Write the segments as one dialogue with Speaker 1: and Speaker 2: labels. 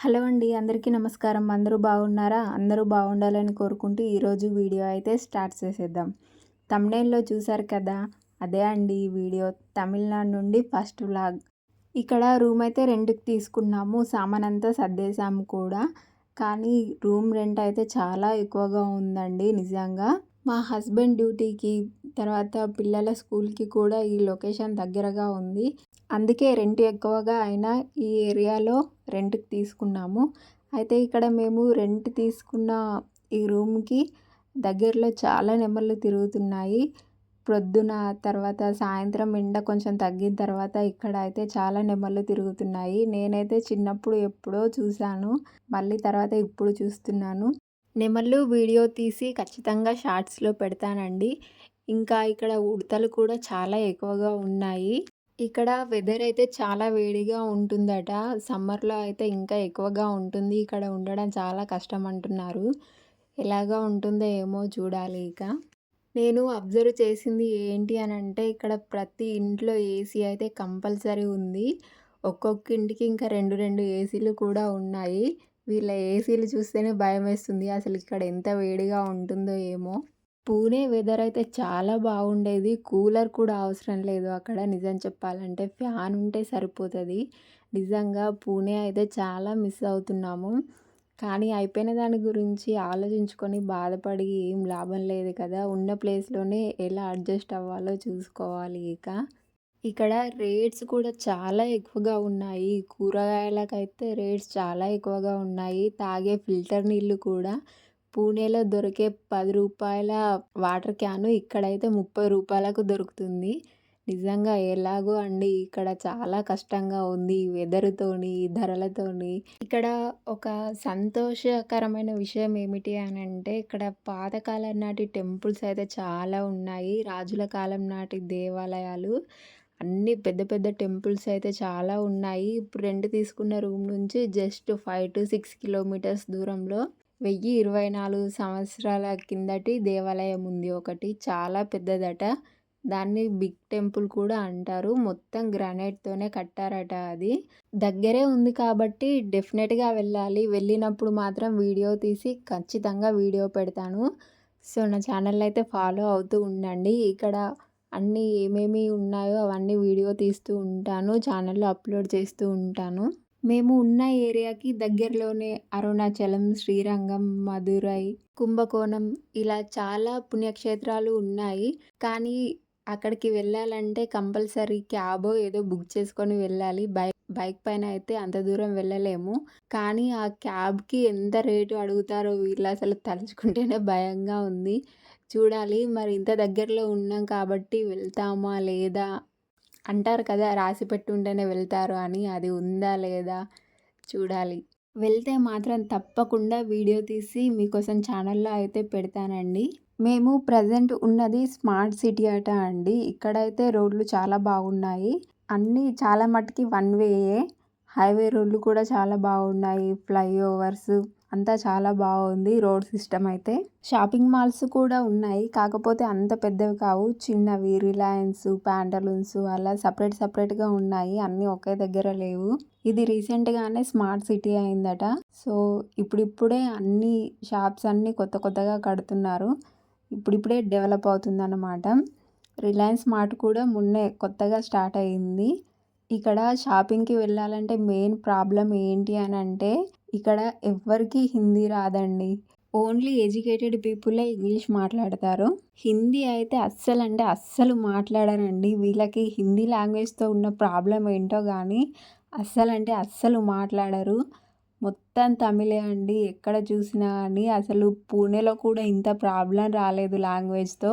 Speaker 1: Hello అండి అందరికీ నమస్కారం. అందరూ బాగున్నారా? అందరూ బాగుండాలని కోరుకుంటూ ఈరోజు వీడియో అయితే స్టార్ట్ చేసేద్దాం. తమిళలో చూసారు కదా? అదే అండి ఈ వీడియో. తమిళనాడు నుండి ఫస్ట్ వ్లాగ్. ఇక్కడ రూమ్ అయితే రెంట్కి తీసుకున్నాము. సామాన్ అంతా సర్దేశాము కూడా. కానీ రూమ్ రెంట్ అయితే చాలా ఎక్కువగా ఉందండి నిజంగా. మా హస్బెండ్ డ్యూటీకి తర్వాత పిల్లల స్కూల్కి కూడా ఈ లొకేషన్ దగ్గరగా ఉంది. అందుకే రెంట్ ఎక్కువగా అయినా ఈ ఏరియాలో రెంట్కి తీసుకున్నాము. అయితే ఇక్కడ మేము రెంట్ తీసుకున్న ఈ రూమ్కి దగ్గరలో చాలా నెమళ్ళు తిరుగుతున్నాయి. ప్రొద్దున తర్వాత సాయంత్రం ఎండ కొంచెం తగ్గిన తర్వాత ఇక్కడ అయితే చాలా నెమళ్ళు తిరుగుతున్నాయి. నేనైతే చిన్నప్పుడు ఎప్పుడో చూశాను మళ్ళీ తర్వాత ఇప్పుడు చూస్తున్నాను. నెమళ్ళు వీడియో తీసి ఖచ్చితంగా షార్ట్స్లో పెడతానండి. ఇంకా ఇక్కడ ఉడతలు కూడా చాలా ఎక్కువగా ఉన్నాయి. ఇక్కడ వెదర్ అయితే చాలా వేడిగా ఉంటుందట. సమ్మర్లో అయితే ఇంకా ఎక్కువగా ఉంటుంది. ఇక్కడ ఉండడం చాలా కష్టం అంటున్నారు. ఎలాగా ఉంటుందో ఏమో చూడాలి ఇక. నేను అబ్జర్వ్ చేసింది ఏంటి అని అంటే ఇక్కడ ప్రతి ఇంట్లో ఏసీ అయితే కంపల్సరీ ఉంది. ఒక్కొక్క ఇంటికి ఇంకా రెండు రెండు ఏసీలు కూడా ఉన్నాయి. వీళ్ళ ఏసీలు చూస్తేనే భయం వేస్తుంది అసలు ఇక్కడ ఎంత వేడిగా ఉంటుందో ఏమో. పూణే వెదర్ అయితే చాలా బాగుండేది. కూలర్ కూడా అవసరం లేదు అక్కడ నిజం చెప్పాలంటే. ఫ్యాన్ ఉంటే సరిపోతుంది. నిజంగా పూణే అయితే చాలా మిస్ అవుతున్నాము. కానీ అయిపోయిన దాని గురించి ఆలోచించుకొని బాధపడి ఏం లాభం లేదు కదా. ఉన్న ప్లేస్లోనే ఎలా అడ్జస్ట్ అవ్వాలో చూసుకోవాలి ఇక. ఇక్కడ రేట్స్ కూడా చాలా ఎక్కువగా ఉన్నాయి. కూరగాయలకైతే రేట్స్ చాలా ఎక్కువగా ఉన్నాయి. తాగే ఫిల్టర్ నీళ్ళు కూడా పూణేలో దొరికే పది రూపాయల వాటర్ క్యాను ఇక్కడైతే ముప్పై రూపాయలకు దొరుకుతుంది. నిజంగా ఎలాగో అండి ఇక్కడ చాలా కష్టంగా ఉంది వెదర్తోని ధరలతోని. ఇక్కడ ఒక సంతోషకరమైన విషయం ఏమిటి అని అంటే ఇక్కడ పాతకాలం నాటి టెంపుల్స్ అయితే చాలా ఉన్నాయి. రాజుల కాలం నాటి దేవాలయాలు అన్ని పెద్ద పెద్ద టెంపుల్స్ అయితే చాలా ఉన్నాయి. ఇప్పుడు రెంట్ తీసుకున్న రూమ్ నుంచి just five to six kilometres దూరంలో వెయ్యి ఇరవై నాలుగు సంవత్సరాల కిందటి దేవాలయం ఉంది ఒకటి. చాలా పెద్దదట. దాన్ని బిగ్ టెంపుల్ కూడా అంటారు. మొత్తం గ్రానైట్తోనే కట్టారట అది. దగ్గరే ఉంది కాబట్టి డెఫినెట్గా వెళ్ళాలి. వెళ్ళినప్పుడు మాత్రం వీడియో తీసి ఖచ్చితంగా వీడియో పెడతాను. సో నా ఛానల్ అయితే ఫాలో అవుతూ ఉండండి. ఇక్కడ అన్నీ ఏమేమి ఉన్నాయో అవన్నీ వీడియో తీస్తూ ఉంటాను. ఛానల్లో అప్లోడ్ చేస్తూ ఉంటాను. మేము ఉన్న ఏరియాకి దగ్గరలోనే అరుణాచలం శ్రీరంగం మధురై కుంభకోణం ఇలా చాలా పుణ్యక్షేత్రాలు ఉన్నాయి. కానీ అక్కడికి వెళ్ళాలంటే కంపల్సరీ క్యాబో ఏదో బుక్ చేసుకొని వెళ్ళాలి. బైక్ బైక్ పైన అయితే అంత దూరం వెళ్ళలేము. కానీ ఆ క్యాబ్కి ఎంత రేటు అడుగుతారో వీళ్ళు అసలు తలుచుకుంటేనే భయంగా ఉంది. చూడాలి మరి ఇంత దగ్గరలో ఉన్నాం కాబట్టి వెళ్తామా లేదా అంటారు కదా రాసి పెట్టుంటేనే వెళ్తారు అని. అది ఉందా లేదా చూడాలి. వెళ్తే మాత్రం తప్పకుండా వీడియో తీసి మీకోసం ఛానల్లో అయితే పెడతానండి. మేము ప్రజెంట్ ఉన్నది స్మార్ట్ సిటీ అట అండి. ఇక్కడైతే రోడ్లు చాలా బాగున్నాయి. అన్నీ చాలా మట్టుకి వన్ వేయే. హైవే రోడ్లు కూడా చాలా బాగున్నాయి. ఫ్లైఓవర్స్ అంతా చాలా బాగుంది రోడ్ సిస్టమ్ అయితే. షాపింగ్ మాల్స్ కూడా ఉన్నాయి. కాకపోతే అంత పెద్దవి కావు. చిన్నవి రిలయన్స్ ప్యాంటలూన్స్ అలా సపరేట్ సపరేట్గా ఉన్నాయి. అన్నీ ఒకే దగ్గర లేవు. ఇది రీసెంట్గానే స్మార్ట్ సిటీ అయిందట. సో ఇప్పుడిప్పుడే అన్ని షాప్స్ అన్నీ కొత్త కొత్తగా కడుతున్నారు. ఇప్పుడిప్పుడే డెవలప్ అవుతుందన్నమాట. రిలయన్స్ మార్ట్ కూడా మొన్నే కొత్తగా స్టార్ట్ అయ్యింది ఇక్కడ షాపింగ్కి వెళ్ళాలంటే మెయిన్ ప్రాబ్లం ఏంటి అని అంటే ఇక్కడ ఎవ్వరికీ హిందీ రాదండి. ఓన్లీ ఎడ్యుకేటెడ్ పీపులే ఇంగ్లీష్ మాట్లాడతారు. హిందీ అయితే అస్సలు అంటే అస్సలు మాట్లాడరండి. వీళ్ళకి హిందీ లాంగ్వేజ్తో ఉన్న ప్రాబ్లం ఏంటో కానీ అస్సలు అంటే అస్సలు మాట్లాడరు. మొత్తం తమిళే అండి. ఎక్కడ చూసినా కానీ అసలు పూణేలో కూడా ఇంత ప్రాబ్లం రాలేదు లాంగ్వేజ్తో.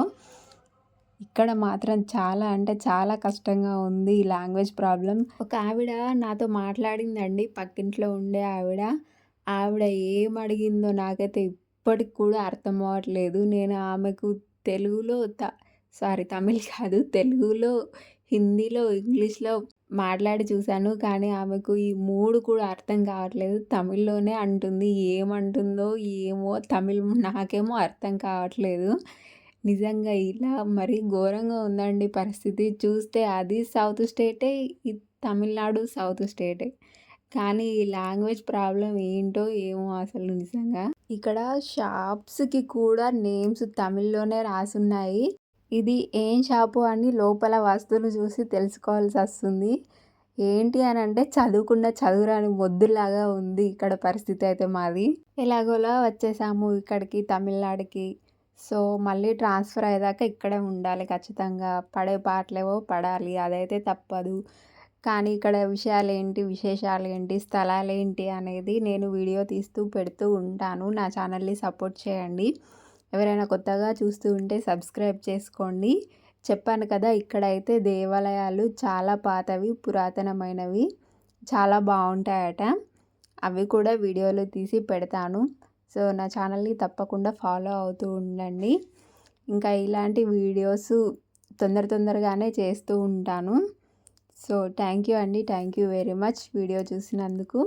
Speaker 1: ఇక్కడ మాత్రం చాలా అంటే చాలా కష్టంగా ఉంది ఈ లాంగ్వేజ్ ప్రాబ్లం ఒక ఆవిడ నాతో మాట్లాడిందండి పక్కింట్లో ఉండే ఆవిడ. ఆవిడ ఏం అడిగిందో నాకైతే ఇప్పటికి కూడా అర్థం అవ్వట్లేదు. నేను ఆమెకు తెలుగులో త సారీ తమిళ్ కాదు తెలుగులో హిందీలో ఇంగ్లీష్లో మాట్లాడి చూశాను. కానీ ఆమెకు ఈ మూడు కూడా అర్థం కావట్లేదు. తమిళ్ళోనే అంటుంది ఏమంటుందో ఏమో తమిళ్ నాకేమో అర్థం కావట్లేదు. నిజంగా ఇలా మరీ ఘోరంగా ఉందండి పరిస్థితి. చూస్తే అది సౌత్ స్టేటే తమిళనాడు సౌత్ స్టేటే. కానీ ఈ లాంగ్వేజ్ ప్రాబ్లం ఏంటో ఏమో అసలు నిజంగా. ఇక్కడ షాప్స్కి కూడా నేమ్స్ తమిళ్ళోనే రాసున్నాయి. ఇది ఏం షాపు అని లోపల వస్తువులు చూసి తెలుసుకోవాల్సి వస్తుంది. ఏంటి అని అంటే చదువుకున్న చదువురాని మొద్దులాగా ఉంది ఇక్కడ పరిస్థితి అయితే మాది. ఎలాగోలా వచ్చేసాము ఇక్కడికి తమిళనాడుకి. సో మళ్ళీ ట్రాన్స్ఫర్ అయ్యేదాకా ఇక్కడే ఉండాలి ఖచ్చితంగా. పడే పాటలేవో పడాలి అదైతే తప్పదు. కానీ ఇక్కడ విషయాలు ఏంటి విశేషాలు ఏంటి స్థలాలు ఏంటి అనేది నేను వీడియో తీస్తూ పెడుతూ ఉంటాను. నా ఛానల్ని సపోర్ట్ చేయండి. ఎవరైనా కొత్తగా చూస్తూ ఉంటే సబ్స్క్రైబ్ చేసుకోండి. చెప్పాను కదా ఇక్కడైతే దేవాలయాలు చాలా పాతవి పురాతనమైనవి చాలా బాగుంటాయట. అవి కూడా వీడియోలు తీసి పెడతాను. సో నా ఛానల్ని తప్పకుండా ఫాలో అవుతూ ఉండండి. ఇంకా ఇలాంటి వీడియోస్ తొందర తొందరగానే చేస్తూ ఉంటాను. సో థ్యాంక్ యూ అండి. Thank you very much video చూసినందుకు.